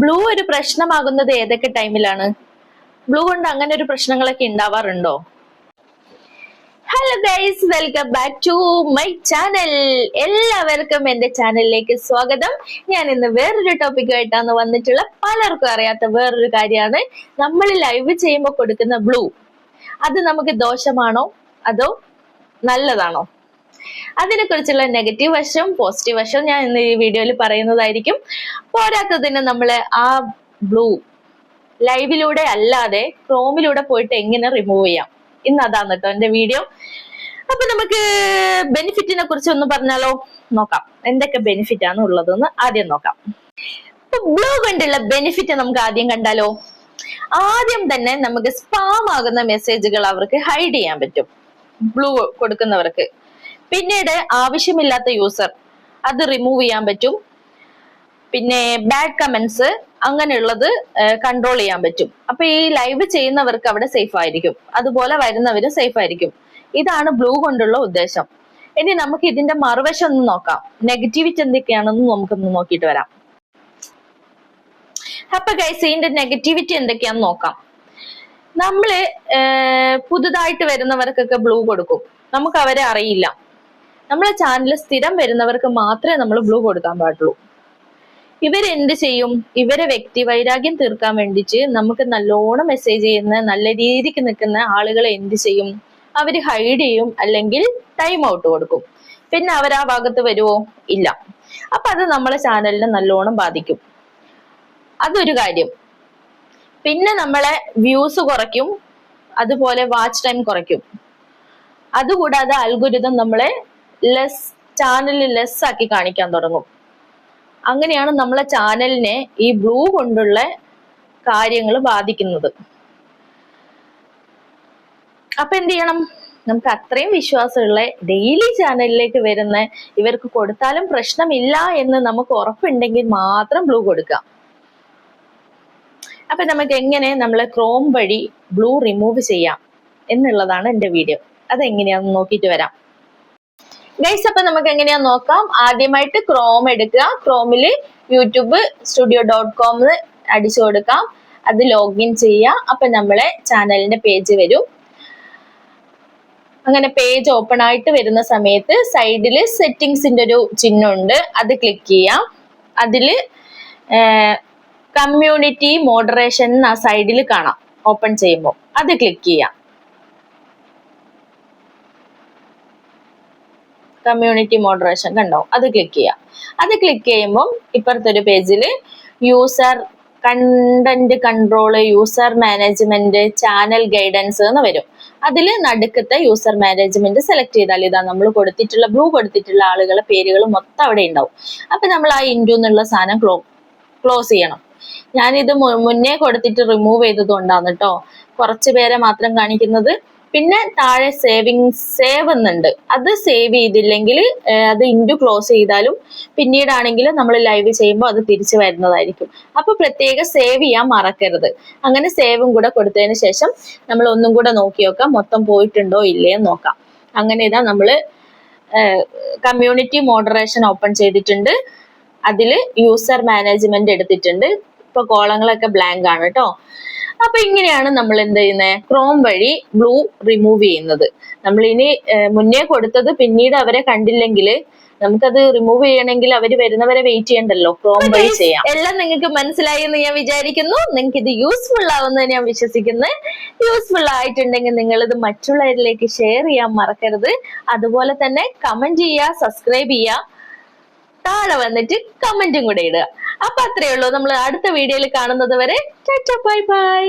Blue ഒരു പ്രശ്നമാകുന്നത് ഏതൊക്കെ ടൈമിലാണ്? ബ്ലൂ കൊണ്ട് അങ്ങനെ ഒരു പ്രശ്നങ്ങളൊക്കെ ഉണ്ടാവാറുണ്ടോ? Hello guys welcome back to my channel എല്ലാവർക്കും എന്റെ ചാനലിലേക്ക് സ്വാഗതം. ഞാൻ ഇന്ന് വേറൊരു ടോപ്പിക്കുമായിട്ടാണ് വന്നിട്ടുള്ള പലർക്കും അറിയാത്ത വേറൊരു കാര്യമാണ്. നമ്മൾ ലൈവ് ചെയ്യുമ്പോൾ കൊടുക്കുന്ന ബ്ലൂ അത് നമുക്ക് ദോഷമാണോ? അതോ നല്ലതാണോ? അതിനെ കുറിച്ചുള്ള നെഗറ്റീവ് വശം പോസിറ്റീവ് വശം ഞാൻ ഇന്ന് ഈ വീഡിയോയിൽ പറയുന്നതായിരിക്കും. പോരാത്തതിന് നമ്മൾ ആ ബ്ലൂ ലൈവിലൂടെ അല്ലാതെ ക്രോമിലൂടെ പോയിട്ട് എങ്ങനെ റിമൂവ് ചെയ്യാം? ഇന്ന് അതാണ് കേട്ടോ എന്റെ വീഡിയോ അപ്പൊ നമുക്ക് ബെനിഫിറ്റിനെ കുറിച്ച് ഒന്ന് പറഞ്ഞാലോ? നോക്കാം. എന്തൊക്കെ ബെനിഫിറ്റ് ആണ് ഉള്ളതെന്ന് ആദ്യം നോക്കാം. ബ്ലൂ കൊണ്ടുള്ള ബെനിഫിറ്റ് നമുക്ക് ആദ്യം കണ്ടാലോ? ആദ്യം തന്നെ നമുക്ക് സ്പാം ആകുന്ന മെസ്സേജുകൾ അവർക്ക് ഹൈഡ് ചെയ്യാൻ പറ്റും. ബ്ലൂ കൊടുക്കുന്നവർക്ക്. പിന്നീട് ആവശ്യമില്ലാത്ത യൂസർ അത് റിമൂവ് ചെയ്യാൻ പറ്റും. പിന്നെ ബാഡ് കമന്റ്സ് അങ്ങനെയുള്ളത് കൺട്രോൾ ചെയ്യാൻ പറ്റും. അപ്പൊ ഈ ലൈവ് ചെയ്യുന്നവർക്ക് അവിടെ സേഫ് ആയിരിക്കും. അതുപോലെ വരുന്നവരും സേഫ് ആയിരിക്കും. ഇതാണ് ബ്ലൂ കൊണ്ടുള്ള ഉദ്ദേശം. ഇനി നമുക്ക് ഇതിന്റെ മറുവശം ഒന്ന് നോക്കാം. നെഗറ്റിവിറ്റി എന്തൊക്കെയാണെന്ന് നമുക്കൊന്ന് നോക്കിയിട്ട് വരാം. അപ്പൊ ഗൈസ് ഇതിന്റെ നെഗറ്റിവിറ്റി എന്തൊക്കെയാന്ന് നോക്കാം. നമ്മൾ പുതുതായിട്ട് വരുന്നവർക്കൊക്കെ ബ്ലൂ കൊടുക്കും. നമുക്ക് അവരെ അറിയില്ല. നമ്മളെ ചാനൽ സ്ഥിരം വരുന്നവർക്ക് മാത്രമേ നമ്മൾ ബ്ലൂ കൊടുക്കാൻ പാടുള്ളൂ. ഇവരെന്ത് ചെയ്യും? ഇവരെ വ്യക്തി വൈരാഗ്യം തീർക്കാൻ വേണ്ടിയിട്ട് നമുക്ക് നല്ലോണം മെസ്സേജ് ചെയ്യുന്ന നല്ല രീതിക്ക് നിൽക്കുന്ന ആളുകളെ എന്ത് ചെയ്യും? അവർ ഹൈഡ് ചെയ്യും അല്ലെങ്കിൽ ടൈം ഔട്ട് കൊടുക്കും. പിന്നെ അവർ ആ ഭാഗത്ത് വരുമോ ഇല്ല. അപ്പൊ അത് നമ്മളെ ചാനലിനെ നല്ലോണം ബാധിക്കും. അതൊരു കാര്യം. പിന്നെ നമ്മളെ വ്യൂസ് കുറയ്ക്കും. അതുപോലെ വാച്ച് ടൈം കുറയ്ക്കും. അതുകൂടാതെ അൽഗുരുതം നമ്മളെ ലെസ് ചാനലിൽ ലെസ് ആക്കി കാണിക്കാൻ തുടങ്ങും. അങ്ങനെയാണ് നമ്മളെ ചാനലിനെ ഈ ബ്ലൂ കൊണ്ടുള്ള കാര്യങ്ങൾ ബാധിക്കുന്നത്. അപ്പൊ എന്ത് ചെയ്യണം? നമുക്ക് അത്രയും വിശ്വാസമുള്ള ഡെയിലി ചാനലിലേക്ക് വരുന്ന ഇവർക്ക് കൊടുത്താലും പ്രശ്നമില്ല എന്ന് നമുക്ക് ഉറപ്പുണ്ടെങ്കിൽ മാത്രം ബ്ലൂ കൊടുക്കാം അപ്പൊ നമുക്ക് എങ്ങനെ നമ്മളെ ക്രോം വഴി ബ്ലൂ റിമൂവ് ചെയ്യാം എന്നുള്ളതാണ് എന്റെ വീഡിയോ അതെങ്ങനെയാന്ന് നോക്കിയിട്ട് വരാം. ഗൈസ് അപ്പൊ നമുക്ക് എങ്ങനെയാ നോക്കാം? ആദ്യമായിട്ട് ക്രോം എടുക്കുക. ക്രോമിൽ യൂട്യൂബ് സ്റ്റുഡിയോ ഡോട്ട് കോമിൽ അടിച്ചു കൊടുക്കാം. അത് ലോഗിൻ ചെയ്യുക. അപ്പൊ നമ്മളെ ചാനലിന്റെ പേജ് വരും. അങ്ങനെ പേജ് ഓപ്പൺ ആയിട്ട് വരുന്ന സമയത്ത് സൈഡിൽ സെറ്റിങ്സിന്റെ ഒരു ചിഹ്നമുണ്ട്. അത് ക്ലിക്ക് ചെയ്യാം. അതിൽ കമ്മ്യൂണിറ്റി മോഡറേഷൻ ആ സൈഡിൽ കാണാം. ഓപ്പൺ ചെയ്യുമ്പോൾ. അത് ക്ലിക്ക് ചെയ്യാം. കമ്മ്യൂണിറ്റി മോഡറേഷൻ കണ്ടോ അത് ക്ലിക്ക് ചെയ്യാം. അത് ക്ലിക്ക് ചെയ്യുമ്പം ഇപ്പുറത്തെ ഒരു പേജിൽ user content control user management channel guidance എന്ന് വരും. അതിൽ നടുക്കത്തെ യൂസർ മാനേജ്മെന്റ് സെലക്ട് ചെയ്താൽ ഇതാ നമ്മൾ കൊടുത്തിട്ടുള്ള ബ്ലൂ കൊടുത്തിട്ടുള്ള ആളുകളെ പേരുകൾ മൊത്തം അവിടെ ഉണ്ടാവും. അപ്പൊ നമ്മൾ ആ ഇൻഡു എന്നുള്ള സാധനം ക്ലോ ക്ലോസ് ചെയ്യണം. ഞാനിത് മുന്നേ കൊടുത്തിട്ട് റിമൂവ് ചെയ്തത് കൊണ്ടാണ് കേട്ടോ. കുറച്ച് പേരെ മാത്രം കാണിക്കുന്നത്. പിന്നെ താഴെ സേവിങ് സേവ് എന്നുണ്ട് അത് സേവ് ചെയ്തില്ലെങ്കിൽ അത് ഇൻഡു ക്ലോസ് ചെയ്താലും പിന്നീടാണെങ്കിൽ നമ്മൾ ലൈവ് ചെയ്യുമ്പോൾ അത് തിരിച്ചു വരുന്നതായിരിക്കും. അപ്പൊ പ്രത്യേകം സേവ് ചെയ്യാൻ മറക്കരുത്. അങ്ങനെ സേവും കൂടെ കൊടുത്തതിന് ശേഷം നമ്മൾ ഒന്നും കൂടെ നോക്കി നോക്കാം മൊത്തം പോയിട്ടുണ്ടോ ഇല്ലേ എന്ന് നോക്കാം. അങ്ങനെ ഇതാ നമ്മൾ കമ്മ്യൂണിറ്റി മോഡറേഷൻ ഓപ്പൺ ചെയ്തിട്ടുണ്ട്. അതിൽ യൂസർ മാനേജ്മെന്റ് എടുത്തിട്ടുണ്ട്. ഇപ്പൊ കോളങ്ങളൊക്കെ ബ്ലാങ്ക് ആണ് കേട്ടോ. അപ്പൊ ഇങ്ങനെയാണ് നമ്മൾ എന്ത് ചെയ്യുന്നത് ക്രോം വഴി ബ്ലൂ റിമൂവ് ചെയ്യുന്നത്. നമ്മൾ ഇനി മുന്നേ കൊടുത്തത് പിന്നീട് അവരെ കണ്ടില്ലെങ്കിൽ നമുക്കത് റിമൂവ് ചെയ്യണമെങ്കിൽ അവർ വരുന്നവരെ വെയിറ്റ് ചെയ്യണ്ടല്ലോ. ക്രോം വഴി ചെയ്യാം. എല്ലാം നിങ്ങൾക്ക് മനസ്സിലായി എന്ന് ഞാൻ വിചാരിക്കുന്നു. നിങ്ങൾക്ക് ഇത് യൂസ്ഫുൾ ആവുമെന്ന് ഞാൻ വിശ്വസിക്കുന്നു. യൂസ്ഫുൾ ആയിട്ടുണ്ടെങ്കിൽ നിങ്ങൾ ഇത് മറ്റുള്ളവരിലേക്ക് ഷെയർ ചെയ്യാൻ മറക്കരുത്. അതുപോലെ തന്നെ കമന്റ് ചെയ്യുക സബ്സ്ക്രൈബ് ചെയ്യുക. താഴെ വന്നിട്ട് കമന്റും കൂടെ ഇടുക. അപ്പൊ അത്രേ ഉള്ളൂ. നമ്മൾ അടുത്ത വീഡിയോയിൽ കാണുന്നത് വരെ ബൈ ബൈ.